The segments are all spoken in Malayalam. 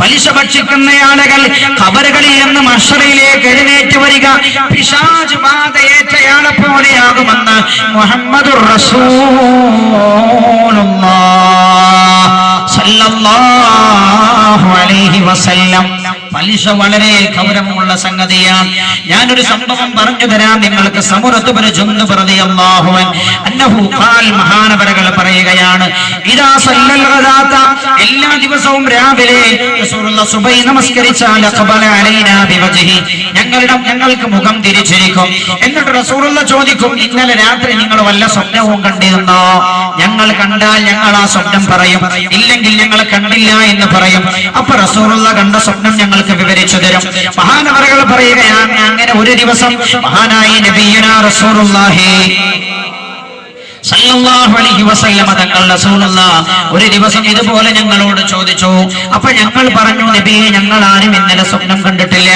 പലിശ ഭക്ഷിക്കുന്ന ആളുകൾ ഖബറുകളിൽ നിന്ന് മഷറയിലേക്ക് എഴുന്നേറ്റ് വരിക. പിശാജ് ബാധയേറ്റയാളെ പോലെയാകുമെന്ന് മുഹമ്മദ് റസൂലുള്ളാഹ്. സല്ലല്ലാഹു അലൈഹി വസല്ലം. പലിശ വളരെ ഗൗരവമുള്ള സംഗതിയാണ്. ഞാനൊരു സംഭവം പറഞ്ഞു തരാം. നിങ്ങൾക്ക് സമുറത്ത് അള്ളാഹുവൻ അന്നഹു ഖാൽ മഹാനവരകൾ പറയുകയാണ് ഇദാ സല്ലൽ ഗദാത എല്ലാ ദിവസവും രാവിലെ സുബൈ നമസ്കരിച്ചാൽ ഞങ്ങളുടെ ഞങ്ങൾക്ക് മുഖം തിരിച്ചിരിക്കും. എന്നിട്ട് റസൂറുള്ള ചോദിക്കും ഇന്നലെ രാത്രി നിങ്ങൾ വല്ല സ്വപ്നവും കണ്ടിരുന്നോ? ഞങ്ങൾ കണ്ടാൽ ഞങ്ങൾ ആ സ്വപ്നം പറയും. ഇല്ലെങ്കിൽ ഞങ്ങൾ കണ്ടില്ല എന്ന് പറയും. അപ്പൊ റസൂറുള്ള കണ്ട സ്വപ്നം ഞങ്ങൾക്ക് വിവരിച്ചു തരും. മഹാനവറുകൾ പറയുകയാണ് അങ്ങനെ ഒരു ദിവസം മഹാനായി നബീന റസൂലുള്ളാഹി സല്ലല്ലാഹു അലൈഹി വസല്ലമ തങ്ങൾ റസൂലുള്ള ഒരു ദിവസം ഇതുപോലെ ഞങ്ങളോട് ചോദിച്ചു. അപ്പൊ ഞങ്ങൾ പറഞ്ഞു നബിയെ ഞങ്ങൾ ആരും ഇന്നലെ സ്വപ്നം കണ്ടിട്ടില്ല.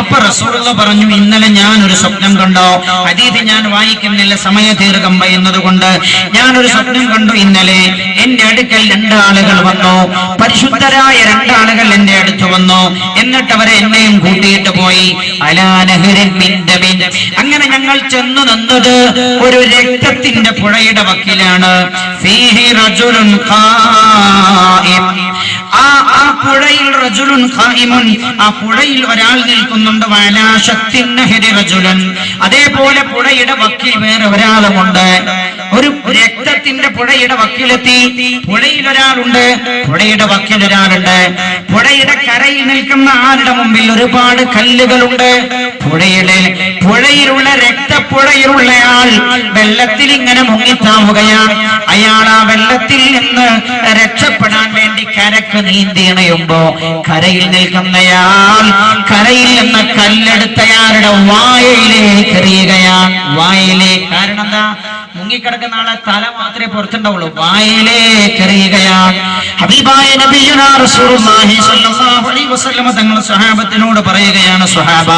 അപ്പൊ റസൂലുള്ള പറഞ്ഞു ഇന്നലെ ഞാൻ ഒരു സ്വപ്നം കണ്ടോ? അതീതി ഞാൻ വായിക്കുന്നില്ല സമയ ദീർഘം വയ്യുന്നതുകൊണ്ട് ഞാൻ ഒരു സ്വപ്നം കണ്ടു ഇന്നലെ. എന്റെ അടുക്കൽ രണ്ടാളുകൾ വന്നു. പരിശുദ്ധരായ രണ്ടാളുകൾ എന്റെ അടുത്ത് വന്നു. എന്നിട്ട് അവരെ എന്നെയും കൂട്ടിയിട്ട് പോയി. അലാനഹരിൻ അങ്ങനെ ഞങ്ങൾ ചെന്നു നിന്നത് ഒരു രക്തത്തിന്റെ പുഴയുടെ വക്കിലാണ്. ആ പുഴയിൽ റജുലുൻ ഖായിമുൻ ഒരാൾ നിൽക്കുന്നുണ്ട്. വലാ ശക്തിൻ റജുലൻ. അതേപോലെ പുഴയുടെ വക്കീൽ വേറെ ഒരാളുമുണ്ട്. ഒരു രക്തത്തിന്റെ പുഴയുടെ വക്കിലെത്തി. പുഴയിൽ ഒരാളുണ്ട് പുഴയുടെ വക്കിൽ ഒരാളുണ്ട് പുഴയുടെ കരയിൽ നിൽക്കുന്ന ആളുടെ മുമ്പിൽ ഒരുപാട് കല്ലുകളുണ്ട്. പുഴയുടെ പുഴയിലുള്ള രക്തപ്പുഴയിലുള്ള ആൾ വെള്ളത്തിൽ ഇങ്ങനെ മുങ്ങിത്താവുകയാണ്. അയാൾ ആ വെള്ളത്തിൽ നിന്ന് രക്ഷപ്പെടാൻ വേണ്ടി കരക്ക് നീന്തിയണയുമ്പോ കരയിൽ നിൽക്കുന്നയാൾ കരയിൽ നിന്ന് കല്ലെടുത്തയാളുടെ വായയിലേക്ക് എറിയുകയാണ്. വായയിലേക്ക് കാരണം എന്താ? മുങ്ങിക്കിടക്കുന്ന ആളെ തല മാത്രമേ പുറത്തുണ്ടാവുള്ളൂ. വായിലേക്ക് ഹബീബായ നബിയുനാ റസൂലുള്ളാഹി അലൈഹി സ്വഹാബത്തിനോട് പറയുകയാണ് സ്വഹാബ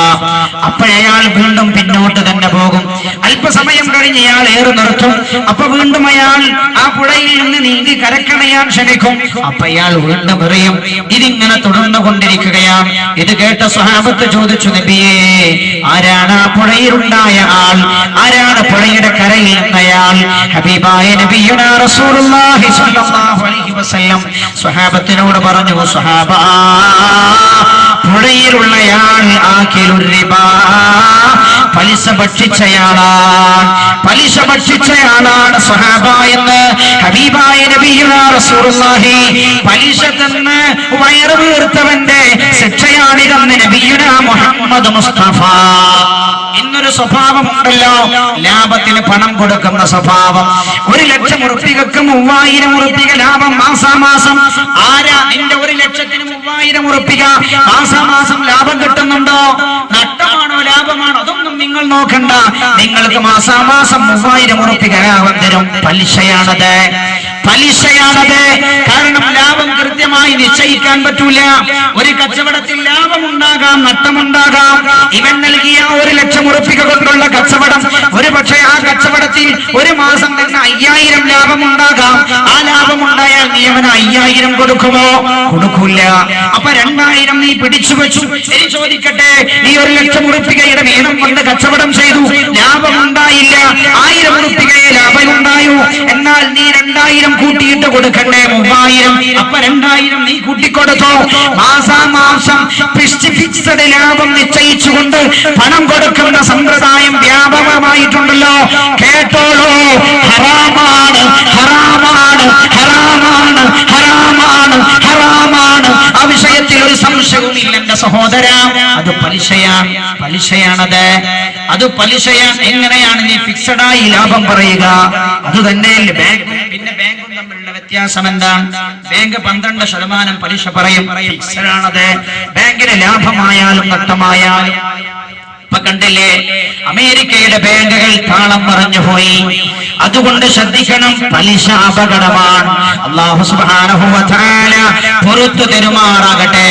അപ്പോഴയാൾ വീണ്ടും പിന്നോട്ട് തന്നെ പോകും. അല്പസമയം കഴിഞ്ഞ് ഇയാൾ ഏറ് നിർത്തും. അപ്പൊ വീണ്ടും അയാൾ ആ പുഴയിൽ നിന്ന് നീന്തി കരക്കണയാൻ ക്ഷണിക്കും അപ്പൊ അയാൾ വീണ്ടും എറിയും ഇതിങ്ങനെ തുടർന്നു കൊണ്ടിരിക്കുകയാണ്. ഇത് കേട്ട സ്വഹാബത്ത് ചോദിച്ചു നബിയേ ആരാണ് ആ പുഴയിലുണ്ടായ ആൾ? ആരാണ് പുഴയുടെ കരയിൽ നിന്നയാൾ? ഹബീബായ നബിയുനാ റസൂലുള്ളാഹി അലൈഹി വസല്ലം സ്വഹാബത്തിനോട് പറഞ്ഞു സ്വഹാബ പുഴയിലുള്ളയാൾ ആക്കിലുർ റിബാ പലിശ ഭക്ഷിച്ചയാളാണ്. പലിശ ഭക്ഷിച്ചയാളാണ് സ്വഹാബ എന്ന് ഹബീബായ നബിയുനാ റസൂലുള്ളാഹി. പലിശ തന്ന് വയറ് വീർത്തവന്റെ ശിക്ഷയാണിതെന്ന് നബിയുനാ മുഹമ്മദ് മുസ്തഫ. ഇന്നൊരു സ്വഭാവമുണ്ടല്ലോ. ലാഭത്തിന് പണം കൊടുക്കുന്ന സ്വഭാവം. ഒരു ലക്ഷം ഉറുപ്പികൾക്ക് മൂവായിരം ഉറുപ്പിക ലാഭം മാസാമാസം. ആരാ നിന്റെ മൂവായിരം ഉറുപ്പിക മാസാമാസം ലാഭം കിട്ടുന്നുണ്ടോ? നഷ്ടമാണോ ലാഭമാണോ? അതൊന്നും നിങ്ങൾ നോക്കണ്ട. നിങ്ങൾക്ക് മാസാമാസം മൂവായിരം ഉറുപ്പിക തരും പലിശയാണത്. പലിശയാണത്. കാരണം ലാഭം കൃത്യമായി നിശ്ചയിക്കാൻ പറ്റൂല. ഒരു കച്ചവടത്തിൽ ലാഭമുണ്ടാകാം നഷ്ടമുണ്ടാകാം. ഇവൻ നൽകിയ ഒരു ലക്ഷം ഉറപ്പിക കൊണ്ടുള്ള കച്ചവടം. ഒരു പക്ഷേ ആ കച്ചവടത്തിൽ ഒരു മാസം തന്നെ അയ്യായിരം ലാഭമുണ്ടാകാം. ആ ലാഭമുണ്ടായാൽ നീ അവന് അയ്യായിരം കൊടുക്കുമോ? കൊടുക്കൂല. അപ്പൊ രണ്ടായിരം നീ പിടിച്ചു വെച്ചു. ശരി ചോദിക്കട്ടെ നീ ഒരു ലക്ഷം ഉറപ്പികയുടെ വീതം കൊണ്ട് കച്ചവടം ചെയ്തു. ലാഭമുണ്ടായില്ല ആയിരം ഉറുപ്പികയെ ലാഭമുണ്ടായു എന്നാൽ നീ രണ്ടായിരം കൂട്ടിയിട്ട് കൊടുക്കണ്ടേ? മൂവായിരം. അപ്പൊ രണ്ടായിരം നീ കൂട്ടിക്കൊടുത്തോ? മാസാമാസം ഫിക്സഡ് ലാഭം നിശ്ചയിച്ചുകൊണ്ട് പണം കൊടുക്കുന്ന സമ്പ്രദായം വ്യാപകമായിട്ടുണ്ടല്ലോ. കേട്ടോളൂ. ഹറാമാണ് ഹറാമാണ് ഹറാമാണ് ഹറാമാണ് ആ വിഷയത്തിൽ ഒരു സംശയവുമില്ല എന്റെ സഹോദര അത് പലിശയാണ് പലിശയാണത്. അത് പലിശയാണ് എങ്ങനെയാണ് നീ ഫിക്സഡായി ലാഭം പറയുക? അത് തന്നെ പിന്നെ ബാങ്കും തമ്മിലുള്ള വ്യത്യാസം എന്താണ് ബാങ്ക് പന്ത്രണ്ട് ശതമാനം പലിശ പറയും ഫിക്സഡാണത് ബാങ്കിന് ലാഭമായാലും നഷ്ടമായാലും. കണ്ടില്ലേ അമേരിക്കയുടെ ബാങ്കുകൾ താളം പറഞ്ഞു പോയി. അതുകൊണ്ട് ശ്രദ്ധിക്കണം പലിശ അപകടമാണ്. അള്ളാഹു പുറത്തു തരുമാറാകട്ടെ.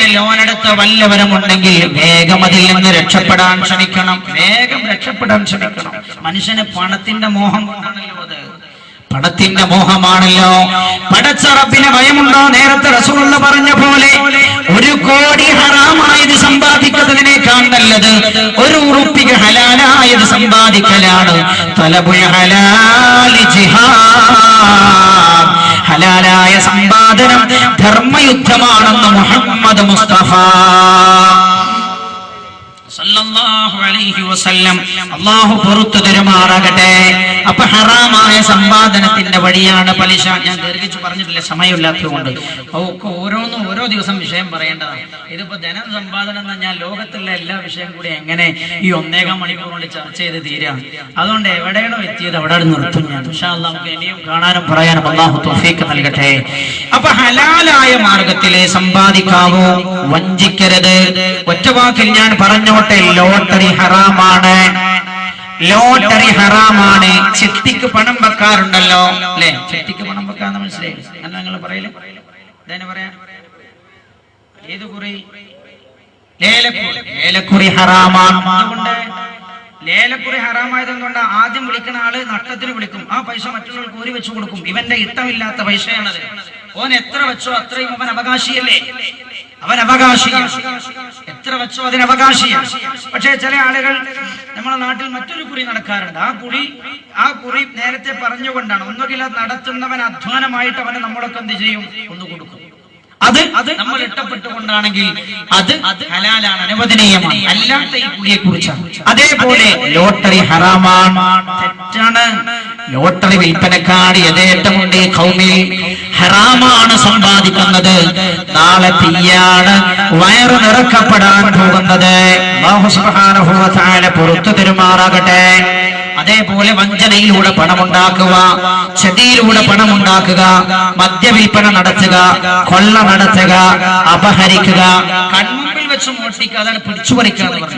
ബാങ്കിൽ നിന്ന് ലോൺ എടുത്ത വല്ലവരും ഉണ്ടെങ്കിൽ വേഗം അതിൽ നിന്ന് രക്ഷപ്പെടാൻ ശ്രമിക്കണം. വേഗം രക്ഷപ്പെടാൻ ശ്രമിക്കണം. മനുഷ്യന് പണത്തിന്റെ മോഹം കൊണ്ടാണല്ലോ അത്. പണത്തിന്റെ മോഹമാണല്ലോ. പടച്ചറപ്പിന് ഭയമുണ്ടോ? നേരത്തെ റസൂള്ള പറഞ്ഞ പോലെ ഒരു കോടി ഹറാമായത് സമ്പാദിക്കുന്നതിനേക്കാൾ നല്ലത് ഒരു ഉറുപ്പിക ഹലാലായത് സമ്പാദിക്കലാണ്. തലപുഴ ഹലാലി ജിഹാദ്. ഹലാലായ സമ്പാദനം ധർമ്മയുദ്ധമാണെന്ന് മുഹമ്മദ് മുസ്തഫ. അള്ളാഹു പുറത്തു തരുമാറാകട്ടെ അപ്പൊ ഹറാമായ സമ്പാദനത്തിന്റെ വഴിയാണ് പലിശ. ഞാൻ ദീർഘിച്ച് പറഞ്ഞിട്ടില്ല സമയമില്ലാത്തതുകൊണ്ട്. ഒക്കെ ഓരോന്നും ഓരോ ദിവസം വിഷയം പറയേണ്ടതാണ്. ഇതിപ്പോ ധനം സമ്പാദനം എന്ന് ഞാൻ ലോകത്തുള്ള എല്ലാ വിഷയം കൂടി എങ്ങനെ ഈ ഒന്നേകാം മണിക്കൂർ കൊണ്ട് ചർച്ച ചെയ്ത് തീരാം? അതുകൊണ്ട് എവിടെയാണോ എത്തിയത് അവിടെ നിർത്തും ഞാൻ. അല്ലാഹ് നമുക്ക് ഇനിയും കാണാനും പറയാനും അള്ളാഹു തോഫീക്ക് നൽകട്ടെ. അപ്പൊ ഹലാലായ മാർഗത്തിലെ സമ്പാദിക്കാവൂ. വഞ്ചിക്കരുത്. ഒറ്റവാക്കിൽ ഞാൻ പറഞ്ഞോട്ടെ ലോട്ടറി ഹറാമാണ്. ലോട്ടറി ഹറാമാണ്. ചിട്ടിക്ക് പണം വെക്കാറുണ്ടല്ലോ. അല്ലെ? ചിട്ടിക്ക് പണം വെക്കാന്ന് മനസ്സിലായി. അല്ല നിങ്ങൾ പറയൽ? പറയാ? ഏത് കുറി? ലേലക്കുറി. ഹറാമാണ്. ലേലക്കുറി ഹറാമായത് കൊണ്ട് ആദ്യം വിളിക്കുന്ന ആൾ നഷ്ടത്തിന് വിളിക്കും. ആ പൈസ മറ്റുള്ളവർക്ക് ഊരി വെച്ചു കൊടുക്കും. ഇവന്റെ ഇഷ്ടമില്ലാത്ത പൈസയാണത്. ഓൻ എത്ര വെച്ചോ അത്രയും അവൻ അവകാശിയല്ലേ? അവൻ അവകാശിയാണ്. എത്ര വെച്ചോ അതിന് അവകാശിയാണ്. പക്ഷേ ചില ആളുകൾ നമ്മുടെ നാട്ടിൽ മറ്റൊരു കുറി നടക്കാറുണ്ട്. ആ കുറി ആ കുറി നേരത്തെ പറഞ്ഞുകൊണ്ടാണ് ഒന്നുകിൽ നടത്തുന്നവൻ അധ്വാനമായിട്ട് അവന് നമ്മളൊക്കെ എന്ത് ചെയ്യും? ഒന്ന് കൊടുക്കും. അത് അത് നമ്മൾ ഇഷ്ടപ്പെട്ടുകൊണ്ടാണെങ്കിൽ അത് ഹലാലാണ് അനുവദനീയമാണ്. അല്ലാത്ത ഈ കുടിയെ കുറിച്ചാണ് അതേപോലെ ലോട്ടറി ഹറാമാണ്. തെറ്റാണ്. ലോട്ടറി വിൽപ്പനക്കാർ ഈ കൗമിൽ ഹറാമാണ് സമ്പാദിക്കുന്നത്. നാളെ തീയാണ് വയറ് നിറക്കപ്പെടാൻ പോകുന്നത്. പുറത്തു തെരുമാറാകട്ടെ അതേപോലെ വഞ്ചനയിലൂടെ പണമുണ്ടാക്കുക ചതിയിലൂടെ പണമുണ്ടാക്കുക മദ്യവിൽപ്പന നടത്തുക കൊള്ള നടത്തുക അപഹരിക്കുക കൺമുമ്പിൽ വെച്ച് മോഷ്ടിക്കുക അതാണ് പിടിച്ചു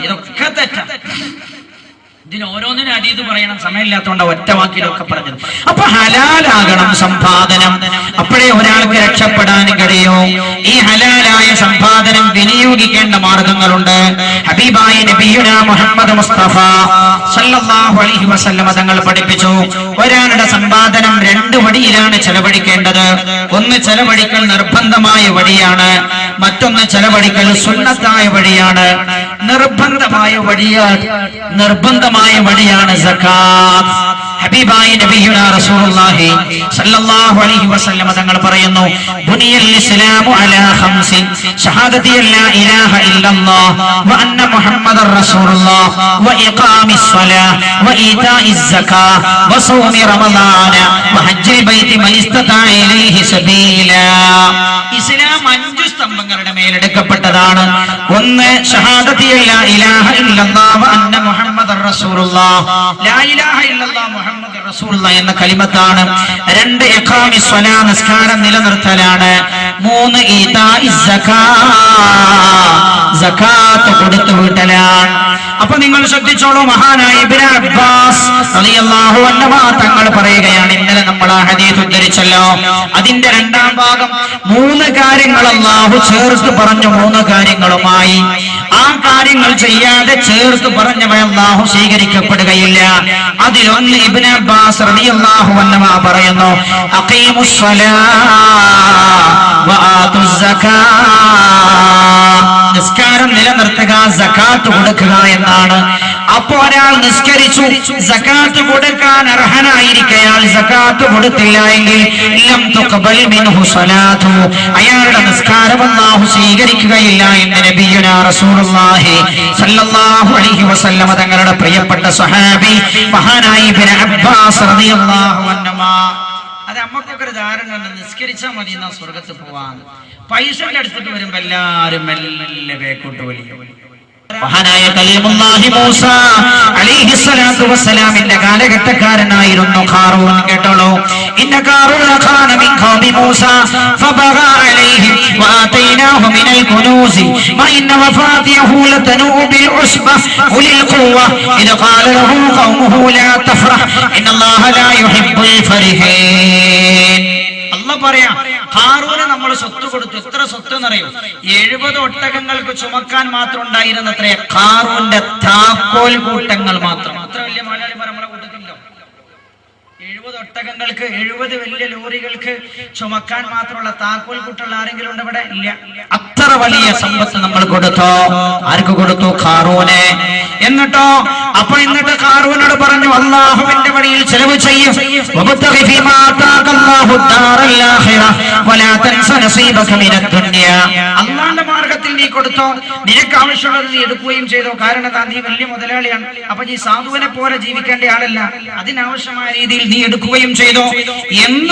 ഇതൊക്കെ തെറ്റാണ് ഇതിന് ഓരോന്നിനും അതീത് പറയണം. സമയമില്ലാത്തതുകൊണ്ട് ഒറ്റ വാക്കിലൊക്കെ പറഞ്ഞത്. അപ്പൊ ഹലാലാകണം സമ്പാദനം അപ്പോഴേ ഒരാൾക്ക് രക്ഷപ്പെടാൻ കഴിയൂ. ഈ ഹലാലായ സമ്പാദനം വിനിയോഗിക്കേണ്ട മാർഗങ്ങളുണ്ട്. ഹബീബായ നബിയുന മുഹമ്മദ് മുസ്തഫ സല്ലല്ലാഹു അലൈഹി വസല്ലമ തങ്ങൾ പഠിപ്പിച്ചു. ഒരാളുടെ സമ്പാദനം രണ്ട് വഴിയിലാണ് ചെലവഴിക്കേണ്ടത്. ഒന്ന് ചെലവഴിക്കൽ നിർബന്ധമായ വഴിയാണ് മറ്റൊന്ന് ചെലവഴിക്കൽ സുന്നത്തായ വഴിയാണ് നിർബന്ധമായ വഴിയാണ് നിർബന്ധമായ വഴിയാണ് സക്കാത്ത്. ഹബീബായ റസൂലുള്ളാഹി അലൈഹി തങ്ങൾ പറയുന്നു ഇസ്ലാമു അലാ ഖംസി ഷഹാദതി ഇല്ലല്ലാഹ് ബൈത്തി മൻ ഇസ്തതാ സബീല. ഇസ്ലാം സ്തംഭങ്ങളുടെ മേലെടുക്കപ്പെട്ടതാണ്. ഒന്ന് എന്ന കലിമത്താണ്. രണ്ട് നിസ്കാരം നിലനിർത്തലാണ്. മൂന്ന് കൊടുത്തു വീട്ടലാണ്. അപ്പൊ നിങ്ങൾ ശ്രദ്ധിച്ചോളൂ മഹാനായ അബ്ബാസ് റളിയല്ലാഹു അൻഹു തങ്ങൾ പറയുകയാണ് ഇന്നലെ നമ്മൾ ആ ഹദീസ് ഉദ്ധരിച്ചല്ലോ. അതിന്റെ രണ്ടാം ഭാഗം മൂന്ന് കാര്യങ്ങൾ അല്ലാഹു ചേർത്ത് പറഞ്ഞു മൂന്ന് കാര്യങ്ങളുമായി. ആ കാര്യങ്ങൾ ചെയ്യാതെ ചേർത്ത് പറഞ്ഞവ അള്ളാഹു സ്വീകരിക്കപ്പെടുകയില്ല. അതിലൊന്ന് ഇബ്നു അബ്ബാസ് റളിയല്ലാഹു അൻഹു പറയുന്നു അഖീമുസ് വ ആതുസ് സകാ നിസ്കാരം നിലനിർത്തുക സക്കാത്ത് കൊടുക്കുക എന്നാണ്. അപ്പോ ഒരാൾ നിസ്കരിച്ചു സക്കാത്ത് കൊടുക്കാൻ അർഹനായിരിക്കയാൽ സക്കാത്ത് കൊടുത്തില്ല എങ്കിൽ അയാളുടെ നിസ്കാരം അല്ലാഹു സ്വീകരിക്കുകയില്ല എന്ന് നബിയുനാ റസൂലുള്ളാഹി സ്വല്ലല്ലാഹു അലൈഹി വസല്ലമ തങ്ങളുടെ പ്രിയപ്പെട്ട സഹാബി മഹാനായ ഇബ്നു അബ്ബാസ് റളിയല്ലാഹു അൻഹു അത് നമ്മക്കൊക്കെ ഒരു ധാരണ ഉണ്ട് നിസ്കരിച്ചാൽ മതി എന്നാ സ്വർഗത്ത് പോവാന്ന്. പൈസ എടുത്തിട്ട് വരുമ്പോ എല്ലാരും മെല്ലെ ബേക്കോട്ട് വലിയ. മഹാനായ കലീമുല്ലാഹി മൂസ അലൈഹി സ്വലാത്തു വസ്സലാമിന്റെ കാലഘട്ടക്കാരനായിരുന്നു ഖാറൂൻ. കേട്ടോളൂ. ഇന്ന ഖാറൂൻ ഖാന മിൻ ഖൗമി മൂസ ഫബഗ അലൈഹിം വആതൈനാഹു മിനൽ കുനൂസി വഇന്ന വഫാതിഹു ലതനൂ ബിൽ ഉസ്ബ ഉലിൽ ഖുവ ഇദ ഖാല ലഹു ഖൗമുഹു ലാ തഫ്റഹ് ഇന്നല്ലാഹ ലാ യുഹിബ്ബുൽ ഫരിഹീൻ. അല്ലാഹ് പറയാ ഹാറൂന് നമ്മൾ സ്വത്ത് കൊടുത്തു. എത്ര സ്വത്ത് എന്നറിയോ എഴുപത് ഒട്ടകങ്ങൾക്ക് ചുമക്കാൻ മാത്രം ഉണ്ടായിരുന്നത്രേ ഹാറൂന്റെ താക്കോൽ കൂട്ടങ്ങൾ മാത്രം. അത്ര വലിയ മലയാളി നമ്മളെ കൂട്ടത്തിലോ എഴുപത് ഒട്ടകങ്ങൾക്ക് എഴുപത് വലിയ ലോറികൾക്ക് ചുമക്കാൻ മാത്രമുള്ള താക്കോൽ കൂട്ടുള്ള ആരെങ്കിലും ഉണ്ട് ഇവിടെ? ഇല്ല. അത്ര വലിയ സമ്പത്ത് നമ്മൾ കൊടുത്തു? ആർക്ക് കൊടുത്തു? ഖാറൂനെ എന്നിട്ടോ? അപ്പൊ എന്നിട്ട് ഖാറൂനോട് പറഞ്ഞു അള്ളാഹുവിന്റെ വഴിയിൽ ചെലവ് ചെയ്യും. അള്ളാന്റെ മാർഗത്തിൽ നീ കൊടുത്തോ നിനക്ക് ആവശ്യമുള്ളത് നീ എടുക്കുകയും ചെയ്തോ. കാരണം എന്താ നീ വലിയ മുതലാളിയാണ്. അപ്പൊ നീ സാധുവിനെ പോലെ ജീവിക്കേണ്ട ആളല്ല. അതിനാവശ്യമായ രീതിയിൽ നീ എടുക്കുകയും ചെയ്തോ. എന്ന്